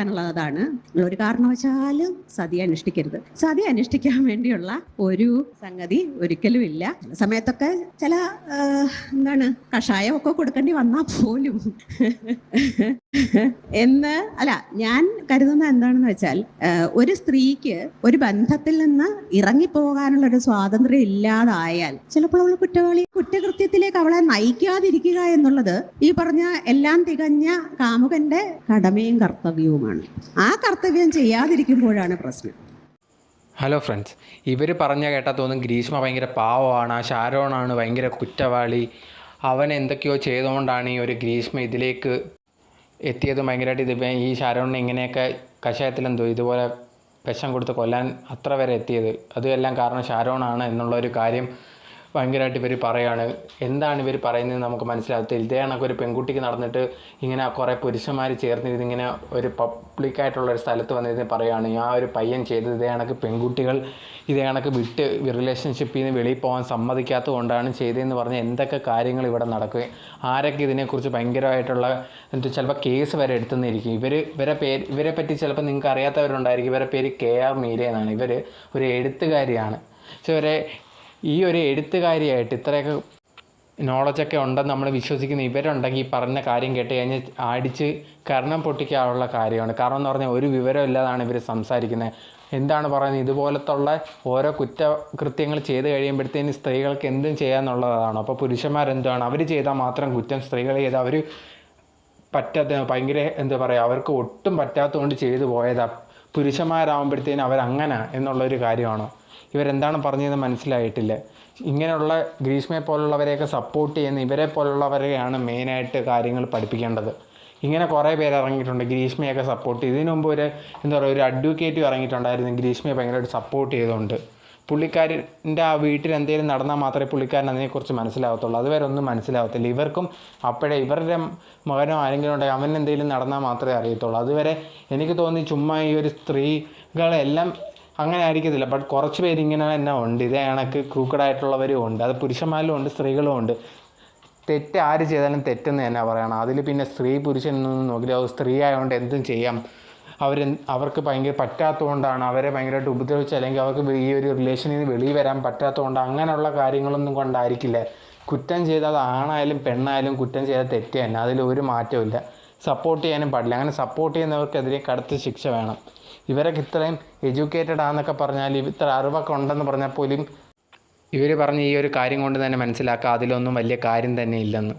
പറയാനുള്ളത് അതാണ് ഒരു കാരണവശാലും സതി അനുഷ്ഠിക്കരുത്. സതി അനുഷ്ഠിക്കാൻ വേണ്ടിയുള്ള ഒരു സംഗതി ഒരിക്കലും ഇല്ല സമയത്തൊക്കെ ചില എന്താണ് കഷായം ഒക്കെ കൊടുക്കേണ്ടി വന്നാൽ പോലും. എന്ന് അല്ല ഞാൻ കരുതുന്ന എന്താണെന്ന് വെച്ചാൽ ഒരു സ്ത്രീക്ക് ഒരു ബന്ധത്തിൽ നിന്ന് ഇറങ്ങിപ്പോകാനുള്ള ഒരു സ്വാതന്ത്ര്യം ഇല്ലാതായാൽ ചിലപ്പോൾ അവൾ കുറ്റവാളി കുറ്റകൃത്യത്തിലേക്ക് അവളെ നയിക്കാതിരിക്കുക എന്നുള്ളത് ഈ പറഞ്ഞ എല്ലാം തികഞ്ഞ കാമുകന്റെ കടമയും കർത്തവ്യവുമാണ്. ആ കർത്തവ്യം ചെയ്യാതിരിക്കുമ്പോഴാണ് പ്രശ്നം. ഹലോ ഫ്രണ്ട്സ് ഇവർ പറഞ്ഞ കേട്ടാൽ തോന്നും ഗ്രീഷ്മ ഭയങ്കര പാവമാണ് ആ ഷാരോണാണ് ഭയങ്കര കുറ്റവാളി. അവൻ എന്തൊക്കെയോ ചെയ്തുകൊണ്ടാണ് ഈ ഒരു ഗ്രീഷ്മ ഇതിലേക്ക് എത്തിയത് ഭയങ്കരമായിട്ട് ഇത് ഈ ഷാരോണിനെ ഇങ്ങനെയൊക്കെ കഷായത്തിലെന്തോ ഇതുപോലെ വിഷം കൊടുത്ത് കൊല്ലാൻ അത്ര വരെ എത്തിയത്. അതുമെല്ലാം കാരണം ഷാരോണാണ് എന്നുള്ള ഒരു കാര്യം ഭയങ്കരമായിട്ട് ഇവർ പറയാണ്. എന്താണ് ഇവർ പറയുന്നത് നമുക്ക് മനസ്സിലാകത്തില്ല ഇതേ ഒരു പെൺകുട്ടിക്ക് നടന്നിട്ട് ഇങ്ങനെ കുറേ പുരുഷന്മാർ ചേർന്ന് ഇതിങ്ങനെ ഒരു പബ്ലിക്കായിട്ടുള്ള ഒരു സ്ഥലത്ത് വന്നിരുന്ന് പറയുകയാണ് ആ ഒരു പയ്യൻ ചെയ്തത് ഇതേ കണക്ക് പെൺകുട്ടികൾ ഇതേ കണക്ക് വിട്ട് റിലേഷൻഷിപ്പിൽ നിന്ന് വെളിയിൽ പോകാൻ സമ്മതിക്കാത്തത് കൊണ്ടാണ് ചെയ്തതെന്ന് പറഞ്ഞ് എന്തൊക്കെ കാര്യങ്ങൾ ഇവിടെ നടക്കുക. ആരൊക്കെ ഇതിനെക്കുറിച്ച് ഭയങ്കരമായിട്ടുള്ള എന്നിട്ട് ചിലപ്പോൾ കേസ് വരെ എടുത്തുനിന്നിരിക്കും. ഇവർ ഇവരെ പേര് ഇവരെ പറ്റി ചിലപ്പോൾ നിങ്ങൾക്ക് അറിയാത്തവരുണ്ടായിരിക്കും. ഇവരെ പേര് കെ ആർ മീര എന്നാണ്. ഇവർ ഒരു എഴുത്തുകാരിയാണ്. പക്ഷെ ഇവരെ ഈ ഒരു എഴുത്തുകാരിയായിട്ട് ഇത്രയൊക്കെ നോളജൊക്കെ ഉണ്ടെന്ന് നമ്മൾ വിശ്വസിക്കുന്ന ഇവരുണ്ടെങ്കിൽ ഈ പറഞ്ഞ കാര്യം കേട്ട് കഴിഞ്ഞാൽ അടിച്ച് കർണം പൊട്ടിക്കാനുള്ള കാര്യമാണ്. കാരണം എന്ന് പറഞ്ഞാൽ ഒരു വിവരം ഇല്ലാതാണ് ഇവർ സംസാരിക്കുന്നത്. എന്താണ് പറയുന്നത്? ഇതുപോലത്തുള്ള ഓരോ കുറ്റകൃത്യങ്ങൾ ചെയ്ത് കഴിയുമ്പോഴത്തേന് സ്ത്രീകൾക്ക് എന്തും ചെയ്യാന്നുള്ളതാണ്. അപ്പോൾ പുരുഷന്മാരെന്താണ് അവർ ചെയ്താൽ മാത്രം കുറ്റം. സ്ത്രീകൾ ചെയ്താൽ അവർ പറ്റാത്ത ഭയങ്കര എന്താ പറയുക അവർക്ക് ഒട്ടും പറ്റാത്തതുകൊണ്ട് ചെയ്തു പോയതാ. പുരുഷന്മാരാകുമ്പോഴത്തേനും അവരങ്ങനെ എന്നുള്ളൊരു കാര്യമാണോ? ഇവരെന്താണ് പറഞ്ഞതെന്ന് മനസ്സിലായിട്ടില്ല. ഇങ്ങനെയുള്ള ഗ്രീഷ്മയെ പോലുള്ളവരെയൊക്കെ സപ്പോർട്ട് ചെയ്യുന്ന ഇവരെ പോലുള്ളവരെയാണ് മെയിനായിട്ട് കാര്യങ്ങൾ പഠിപ്പിക്കേണ്ടത്. ഇങ്ങനെ കുറേ പേര് ഇറങ്ങിയിട്ടുണ്ട് ഗ്രീഷ്മയൊക്കെ സപ്പോർട്ട് ചെയ്ത്. ഇതിനു മുമ്പ് ഒരു എന്താ പറയുക ഒരു അഡ്വക്കേറ്റും ഇറങ്ങിയിട്ടുണ്ടായിരുന്നു ഗ്രീഷ്മയെ ഭയങ്കരമായിട്ട് സപ്പോർട്ട് ചെയ്തുകൊണ്ട്. പുള്ളിക്കാരന്റെ ആ വീട്ടിൽ എന്തെങ്കിലും നടന്നാൽ മാത്രമേ പുള്ളിക്കാരൻ അതിനെക്കുറിച്ച് മനസ്സിലാവത്തുള്ളൂ. അതുവരെ ഒന്നും മനസ്സിലാവത്തില്ല. ഇവർക്കും അപ്പോഴേ ഇവരുടെ മകനോ ആരെങ്കിലും ഉണ്ടെങ്കിൽ അവൻ എന്തെങ്കിലും നടന്നാൽ മാത്രമേ അറിയത്തുള്ളൂ. അതുവരെ എനിക്ക് തോന്നി ചുമ്മാ ഈ ഒരു സ്ത്രീകളെല്ലാം അങ്ങനെ ആയിരിക്കത്തില്ല. ബട്ട് കുറച്ച് പേര് ഇങ്ങനെ തന്നെ ഉണ്ട്. ഇതേ കണക്ക് ക്രൂക്കഡായിട്ടുള്ളവരും ഉണ്ട്. അത് പുരുഷന്മാരിലും ഉണ്ട് സ്ത്രീകളും ഉണ്ട്. തെറ്റ് ആര് ചെയ്താലും തെറ്റെന്ന് തന്നെ പറയണം. അതിൽ പിന്നെ സ്ത്രീ പുരുഷൻ എന്നൊന്നും നോക്കില്ല. സ്ത്രീ ആയതുകൊണ്ട് എന്തും ചെയ്യാം. അവർ അവർക്ക് ഭയങ്കര പറ്റാത്തതുകൊണ്ടാണ് അവരെ ഭയങ്കരമായിട്ട് ഉപദ്രവിച്ച് അല്ലെങ്കിൽ അവർക്ക് ഈ ഒരു റിലേഷനിൽ നിന്ന് വെളിയിൽ വരാൻ പറ്റാത്തതുകൊണ്ട് അങ്ങനെയുള്ള കാര്യങ്ങളൊന്നും കൊണ്ടായിരിക്കില്ല. കുറ്റം ചെയ്താൽ ആണായാലും പെണ്ണായാലും കുറ്റം ചെയ്താൽ തെറ്റ് തന്നെ. അതിൽ ഒരു സപ്പോർട്ട് ചെയ്യാനും പാടില്ല. അങ്ങനെ സപ്പോർട്ട് ചെയ്യുന്നവർക്കെതിരെ കടുത്ത ശിക്ഷ വേണം. ഇവരൊക്കെ ഇത്രയും എഡ്യൂക്കേറ്റഡ് ആണെന്നൊക്കെ പറഞ്ഞാൽ ഇത്ര അറിവൊക്കെ ഉണ്ടെന്ന് പറഞ്ഞാൽ പോലും ഇവർ പറഞ്ഞ ഈ ഒരു കാര്യം കൊണ്ട് തന്നെ മനസ്സിലാക്കുക. അതിലൊന്നും വലിയ കാര്യം തന്നെ ഇല്ലെന്ന്.